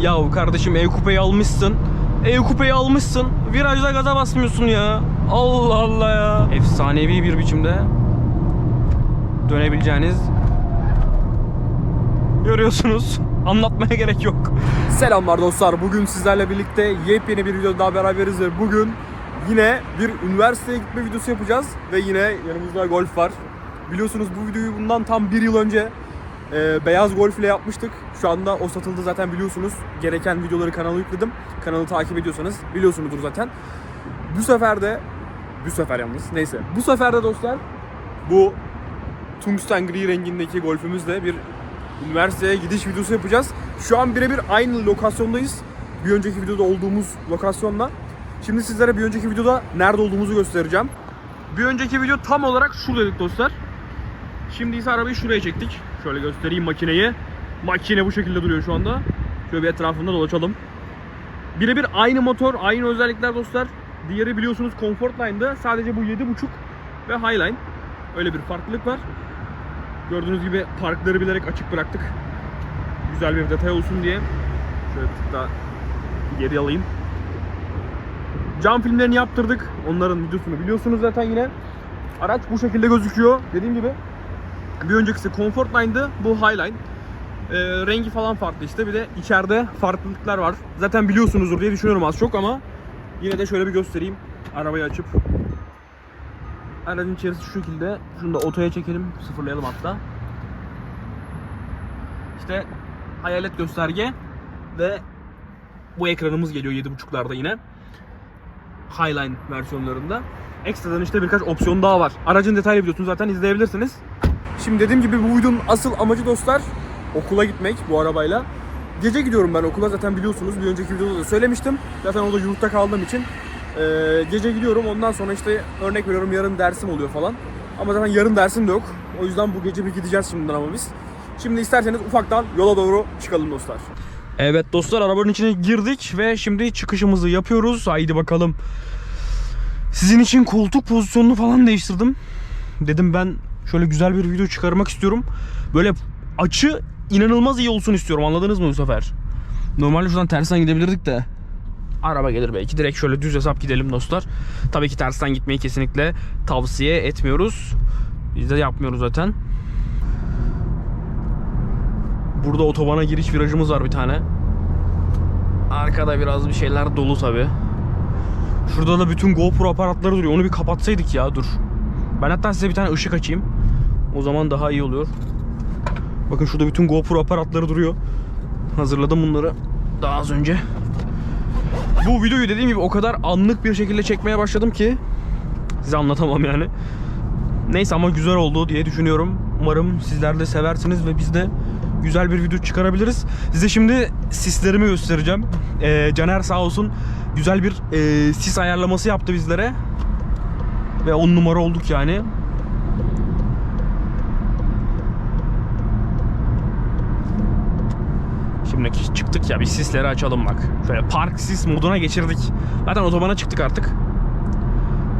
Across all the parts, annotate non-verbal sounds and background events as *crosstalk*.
Yahu kardeşim E-Coupe'yi almışsın. E-Coupe'yi almışsın. Virajda gaza basmıyorsun ya. Allah Allah ya. Efsanevi bir biçimde dönebileceğiniz görüyorsunuz. *laughs* Anlatmaya gerek yok. Selamlar dostlar. Bugün sizlerle birlikte yepyeni bir videoda daha beraberiz ve bugün yine bir üniversiteye gitme videosu yapacağız ve yine yanımızda golf var. Biliyorsunuz bu videoyu bundan tam bir yıl önce e, beyaz golf ile yapmıştık. Şu anda o satıldı zaten biliyorsunuz. Gereken videoları kanala yükledim. Kanalı takip ediyorsanız biliyorsunuzdur zaten. Bu sefer de bu sefer yalnız neyse. Bu sefer de dostlar bu tungsten gri rengindeki golfümüzle bir üniversiteye gidiş videosu yapacağız. Şu an birebir aynı lokasyondayız. Bir önceki videoda olduğumuz lokasyonla. Şimdi sizlere bir önceki videoda nerede olduğumuzu göstereceğim. Bir önceki video tam olarak şuradaydık dostlar. Şimdi ise arabayı şuraya çektik. Şöyle göstereyim makineyi. Makine bu şekilde duruyor şu anda. Şöyle bir etrafında dolaşalım. Birebir aynı motor, aynı özellikler dostlar. Diğeri biliyorsunuz Comfortline'dı. Sadece bu 7.5 ve Highline. Öyle bir farklılık var. Gördüğünüz gibi parkları bilerek açık bıraktık. Güzel bir detay olsun diye. Şöyle bir tık daha geri alayım. Cam filmlerini yaptırdık. Onların videosunu biliyorsunuz zaten yine. Araç bu şekilde gözüküyor. Dediğim gibi bir öncekisi Comfortline'dı. Bu Highline. Ee, rengi falan farklı işte. Bir de içeride farklılıklar var. Zaten biliyorsunuzdur diye düşünüyorum az çok ama yine de şöyle bir göstereyim. Arabayı açıp Aracın içerisi şu şekilde. Şunu da otoya çekelim. Sıfırlayalım hatta. İşte hayalet gösterge ve bu ekranımız geliyor 7.5'larda yine. Highline versiyonlarında. Ekstradan işte birkaç opsiyon daha var. Aracın detaylı videosunu zaten izleyebilirsiniz. Şimdi dediğim gibi bu videonun asıl amacı dostlar okula gitmek bu arabayla. Gece gidiyorum ben okula zaten biliyorsunuz bir önceki videoda da söylemiştim. Zaten orada yurtta kaldığım için eee, gece gidiyorum ondan sonra işte örnek veriyorum yarın dersim oluyor falan. Ama zaten yarın dersim de yok. O yüzden bu gece bir gideceğiz şimdiden ama biz. Şimdi isterseniz ufaktan yola doğru çıkalım dostlar. Evet dostlar arabanın içine girdik ve şimdi çıkışımızı yapıyoruz. Haydi bakalım. Sizin için koltuk pozisyonunu falan değiştirdim. Dedim ben şöyle güzel bir video çıkarmak istiyorum. Böyle açı inanılmaz iyi olsun istiyorum. Anladınız mı bu sefer? Normalde şuradan tersten gidebilirdik de. Araba gelir belki. Direkt şöyle düz hesap gidelim dostlar. Tabii ki tersten gitmeyi kesinlikle tavsiye etmiyoruz. Biz de yapmıyoruz zaten. Burada otobana giriş virajımız var bir tane. Arkada biraz bir şeyler dolu tabi. Şurada da bütün GoPro aparatları duruyor. Onu bir kapatsaydık ya dur. Ben hatta size bir tane ışık açayım. O zaman daha iyi oluyor. Bakın şurada bütün GoPro aparatları duruyor. Hazırladım bunları daha az önce. Bu videoyu dediğim gibi o kadar anlık bir şekilde çekmeye başladım ki size anlatamam yani. Neyse ama güzel oldu diye düşünüyorum. Umarım sizler de seversiniz ve biz de güzel bir video çıkarabiliriz. Size şimdi sislerimi göstereceğim. Ee, Caner sağ olsun güzel bir e, sis ayarlaması yaptı bizlere. Ve 10 numara olduk yani. Şimdi çıktık ya bir sisleri açalım bak. Şöyle park sis moduna geçirdik. Zaten otobana çıktık artık.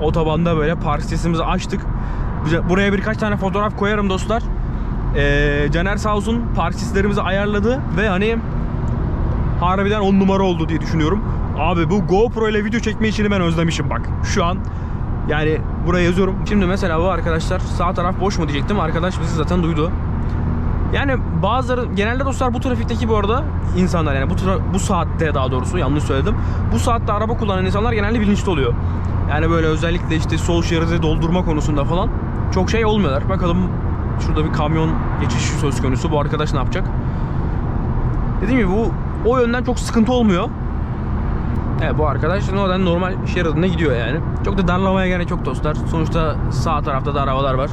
Otobanda böyle park sisimizi açtık. Buraya birkaç tane fotoğraf koyarım dostlar. Ee, Caner sağ olsun park sislerimizi ayarladı ve hani harbiden 10 numara oldu diye düşünüyorum. Abi bu GoPro ile video çekme işini ben özlemişim bak. Şu an yani buraya yazıyorum. Şimdi mesela bu arkadaşlar sağ taraf boş mu diyecektim. Arkadaş bizi zaten duydu. Yani bazıları genelde dostlar bu trafikteki bu arada insanlar yani bu bu saatte daha doğrusu yanlış söyledim. Bu saatte araba kullanan insanlar genelde bilinçli oluyor. Yani böyle özellikle işte sol şeridi doldurma konusunda falan çok şey olmuyorlar. Bakalım şurada bir kamyon geçişi söz konusu. Bu arkadaş ne yapacak? Dediğim gibi bu o yönden çok sıkıntı olmuyor. Evet bu arkadaş oradan normal şeridinde gidiyor yani. Çok da darlamaya gerek yok dostlar. Sonuçta sağ tarafta da arabalar var.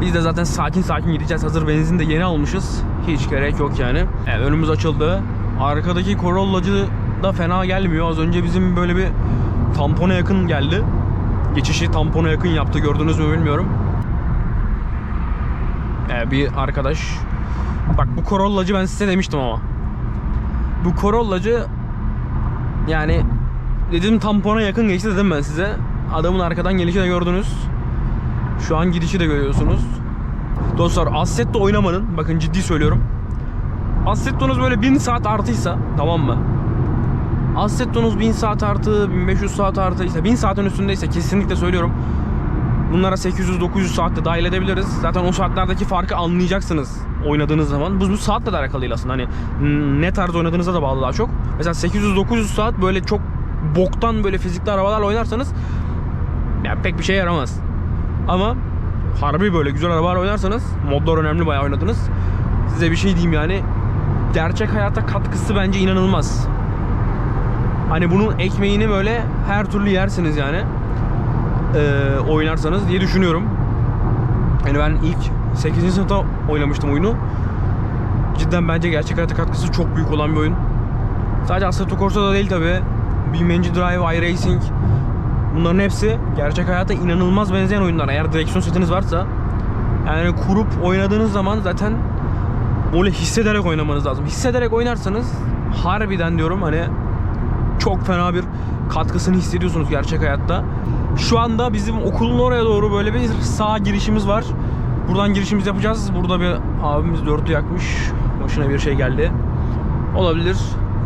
Biz de zaten sakin sakin gideceğiz. Hazır benzin de yeni almışız. Hiç gerek yok yani. Evet önümüz açıldı. Arkadaki Corolla'cı da fena gelmiyor. Az önce bizim böyle bir tampona yakın geldi. Geçişi tampona yakın yaptı. Gördünüz mü bilmiyorum. Evet bir arkadaş. Bak bu Corolla'cı ben size demiştim ama. Bu Corolla'cı yani dedim tampona yakın geçti dedim ben size. Adamın arkadan gelişi de gördünüz. Şu an gidişi de görüyorsunuz. Dostlar Assetto oynamanın bakın ciddi söylüyorum. Assetto'nuz böyle 1000 saat artıysa tamam mı? Assetto'nuz 1000 saat artı, 1500 saat artıysa, 1000 saatin üstündeyse kesinlikle söylüyorum. Bunlara 800-900 saatte dahil edebiliriz. Zaten o saatlerdeki farkı anlayacaksınız oynadığınız zaman. Bu, bu saatle de alakalı aslında. Hani ne tarz oynadığınıza da bağlı daha çok. Mesela 800-900 saat böyle çok boktan böyle fizikli arabalarla oynarsanız ya pek bir şey yaramaz. Ama harbi böyle güzel arabalar oynarsanız modlar önemli bayağı oynadınız. Size bir şey diyeyim yani gerçek hayata katkısı bence inanılmaz. Hani bunun ekmeğini böyle her türlü yersiniz yani. Ee, oynarsanız diye düşünüyorum. Yani ben ilk 8. sınıfta oynamıştım oyunu. Cidden bence gerçek hayata katkısı çok büyük olan bir oyun. Sadece Assetto Corsa'da değil tabi. BeamNG Drive, iRacing bunların hepsi gerçek hayata inanılmaz benzeyen oyunlar. Eğer direksiyon setiniz varsa yani kurup oynadığınız zaman zaten böyle hissederek oynamanız lazım. Hissederek oynarsanız harbiden diyorum hani çok fena bir katkısını hissediyorsunuz gerçek hayatta. Şu anda bizim okulun oraya doğru böyle bir sağ girişimiz var. Buradan girişimizi yapacağız. Burada bir abimiz dörtü yakmış. Başına bir şey geldi. Olabilir.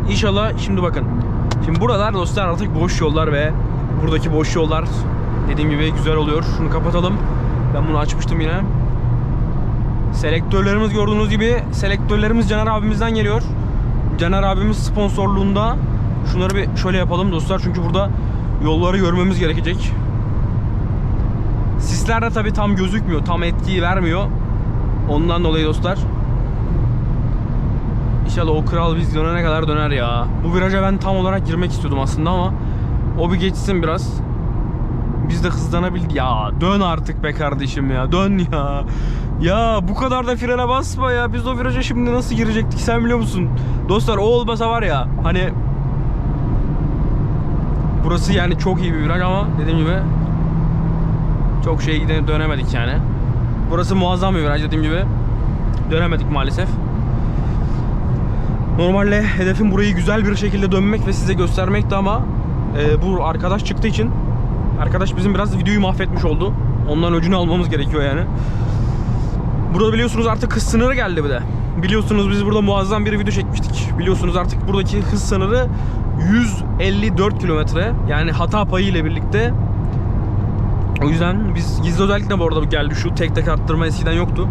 İnşallah şimdi bakın. Şimdi buralar dostlar artık boş yollar ve buradaki boş yollar dediğim gibi güzel oluyor. Şunu kapatalım. Ben bunu açmıştım yine. Selektörlerimiz gördüğünüz gibi selektörlerimiz Caner abimizden geliyor. Caner abimiz sponsorluğunda şunları bir şöyle yapalım dostlar çünkü burada yolları görmemiz gerekecek. Sisler de tabi tam gözükmüyor, tam etkiyi vermiyor. Ondan dolayı dostlar. İnşallah o kral biz dönene kadar döner ya. Bu viraja ben tam olarak girmek istiyordum aslında ama o bir geçsin biraz. Biz de hızlanabildik. Ya dön artık be kardeşim ya. Dön ya. Ya bu kadar da frene basma ya. Biz o viraja şimdi nasıl girecektik sen biliyor musun? Dostlar o olmasa var ya hani Burası yani çok iyi bir viraj ama dediğim gibi çok şey gidip dönemedik yani. Burası muazzam bir viraj dediğim gibi. Dönemedik maalesef. Normalde hedefim burayı güzel bir şekilde dönmek ve size göstermekti ama e, bu arkadaş çıktığı için arkadaş bizim biraz videoyu mahvetmiş oldu. Ondan öcünü almamız gerekiyor yani. Burada biliyorsunuz artık hız sınırı geldi bir de. Biliyorsunuz biz burada muazzam bir video çekmiştik. Biliyorsunuz artık buradaki hız sınırı 154 kilometre. Yani hata payı ile birlikte. O yüzden biz gizli özellikle bu arada geldi şu tek tek arttırma eskiden yoktu.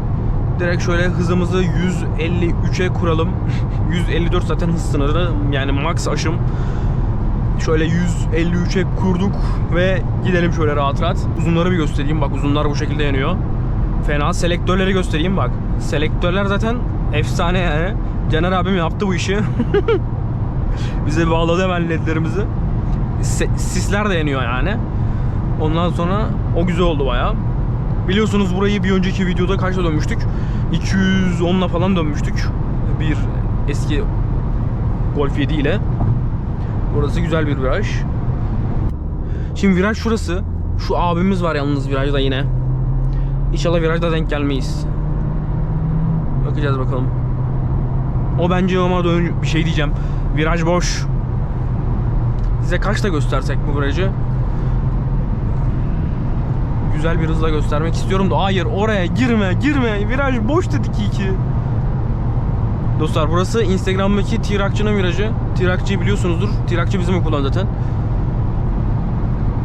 Direkt şöyle hızımızı 153'e kuralım. *laughs* 154 zaten hız sınırı yani max aşım. Şöyle 153'e kurduk ve gidelim şöyle rahat rahat. Uzunları bir göstereyim. Bak uzunlar bu şekilde yanıyor. Fena selektörleri göstereyim bak. Selektörler zaten efsane yani. Caner abim yaptı bu işi. *laughs* Bize bağladı hemen ledlerimizi. Sisler de yanıyor yani. Ondan sonra o güzel oldu baya. Biliyorsunuz burayı bir önceki videoda kaçta dönmüştük? 210'la falan dönmüştük. Bir eski Golf 7 ile. Burası güzel bir viraj. Şimdi viraj şurası. Şu abimiz var yalnız virajda yine. İnşallah virajda denk gelmeyiz. Bakacağız bakalım. O bence ama dön bir şey diyeceğim. Viraj boş. Size kaçta göstersek bu virajı? Güzel bir hızla göstermek istiyorum da hayır oraya girme girme viraj boş dedik iyi ki. Dostlar burası Instagram'daki Tirakçı'nın virajı. Tirakçı'yı biliyorsunuzdur. Tirakçı bizim okuldan zaten.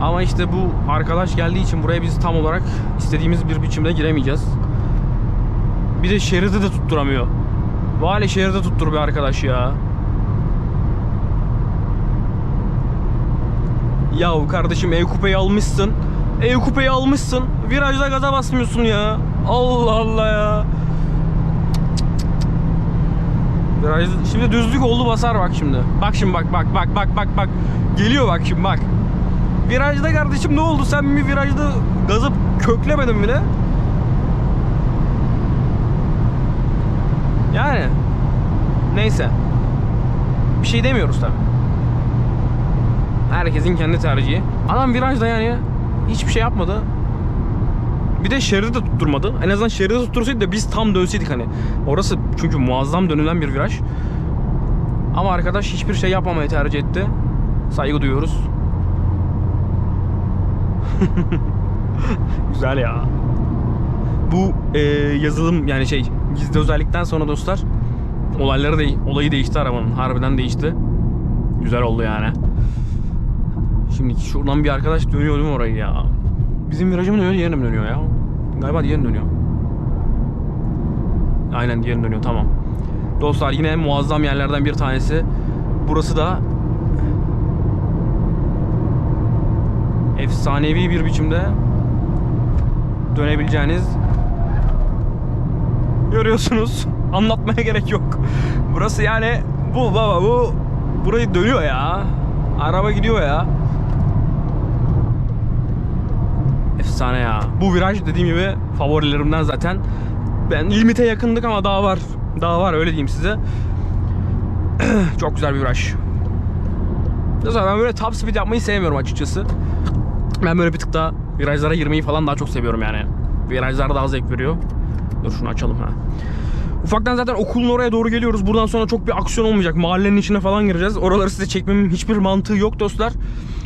Ama işte bu arkadaş geldiği için buraya biz tam olarak istediğimiz bir biçimde giremeyeceğiz. Bir de şeridi de tutturamıyor. Vali şeridi tuttur bir arkadaş ya. Yahu kardeşim E-Kupe'yi almışsın. E-Kupe'yi almışsın. Virajda gaza basmıyorsun ya. Allah Allah ya. Şimdi düzlük oldu basar bak şimdi. Bak şimdi bak bak bak bak bak bak. Geliyor bak şimdi bak. Virajda kardeşim ne oldu? Sen bir virajda gazı köklemedin bile. Yani neyse. Bir şey demiyoruz tabi. Herkesin kendi tercihi. Adam virajda yani hiçbir şey yapmadı. Bir de şeridi de tutturmadı. En azından şeridi tuttursaydı da biz tam dönseydik hani. Orası çünkü muazzam dönülen bir viraj. Ama arkadaş hiçbir şey yapmamayı tercih etti. Saygı duyuyoruz. *laughs* Güzel ya. Bu e, yazılım yani şey gizli özellikten sonra dostlar Olayları de olayı değişti arabanın. Harbiden değişti. Güzel oldu yani. Şimdi şuradan bir arkadaş dönüyor değil mi orayı ya? Bizim virajı mı dönüyor, diğerine mi dönüyor ya? Galiba diğerine dönüyor. Aynen diğerine dönüyor, tamam. Dostlar yine muazzam yerlerden bir tanesi. Burası da efsanevi bir biçimde dönebileceğiniz görüyorsunuz. *laughs* Anlatmaya gerek yok. Burası yani bu baba bu burayı dönüyor ya. Araba gidiyor ya. Efsane ya. Bu viraj dediğim gibi favorilerimden zaten. Ben limite yakındık ama daha var. Daha var öyle diyeyim size. *clears throat* Çok güzel bir viraj. Zaten ben böyle top speed yapmayı sevmiyorum açıkçası. Ben böyle bir tık daha virajlara girmeyi falan daha çok seviyorum yani. Virajlar daha zevk veriyor. Dur şunu açalım ha. Ufaktan zaten okulun oraya doğru geliyoruz. Buradan sonra çok bir aksiyon olmayacak. Mahallenin içine falan gireceğiz. Oraları size çekmemin hiçbir mantığı yok dostlar.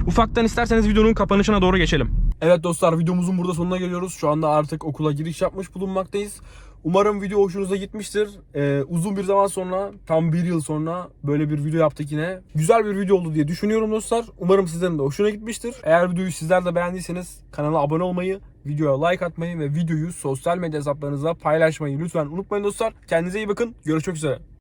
Ufaktan isterseniz videonun kapanışına doğru geçelim. Evet dostlar videomuzun burada sonuna geliyoruz. Şu anda artık okula giriş yapmış bulunmaktayız. Umarım video hoşunuza gitmiştir. Ee, uzun bir zaman sonra, tam bir yıl sonra böyle bir video yaptık yine. Güzel bir video oldu diye düşünüyorum dostlar. Umarım sizlerin de hoşuna gitmiştir. Eğer videoyu sizler de beğendiyseniz kanala abone olmayı, videoya like atmayı ve videoyu sosyal medya hesaplarınızda paylaşmayı lütfen unutmayın dostlar. Kendinize iyi bakın. Görüşmek üzere.